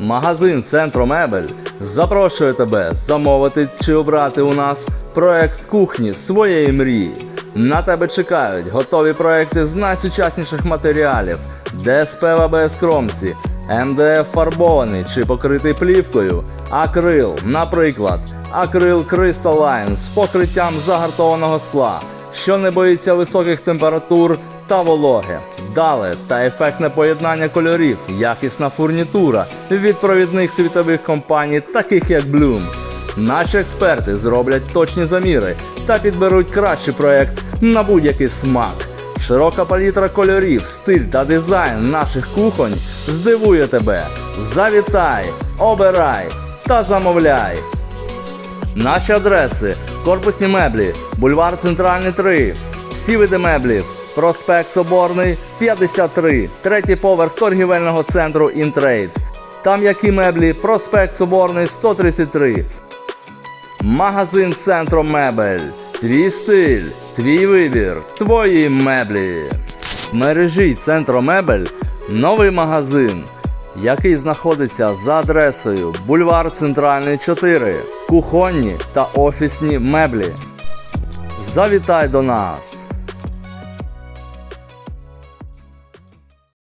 Магазин Центромебель запрошує тебе замовити чи обрати у нас проект кухні своєї мрії. На тебе чекають готові проекти з найсучасніших матеріалів, ДСП в АБС кромці, МДФ фарбований чи покритий плівкою, акрил, наприклад, акрил Crystalline з покриттям загартованого скла, що не боїться високих температур та вологи. Вдале та ефектне поєднання кольорів, якісна фурнітура від провідних світових компаній, таких як Bloom. Наші експерти зроблять точні заміри та підберуть кращий проект на будь-який смак. Широка палітра кольорів, стиль та дизайн наших кухонь здивує тебе. Завітай, обирай та замовляй. Наші адреси: корпусні меблі, бульвар Центральний 3, всі види меблів, проспект Соборний 53, третій поверх торгівельного центру Інтрейд. Там які меблі, проспект Соборний 133. Магазин Центро Мебель. Твій стиль, твій вибір, твої меблі. В мережі Центро Мебель новий магазин, який знаходиться за адресою Бульвар Центральний 4, кухонні та офісні меблі. Завітай до нас!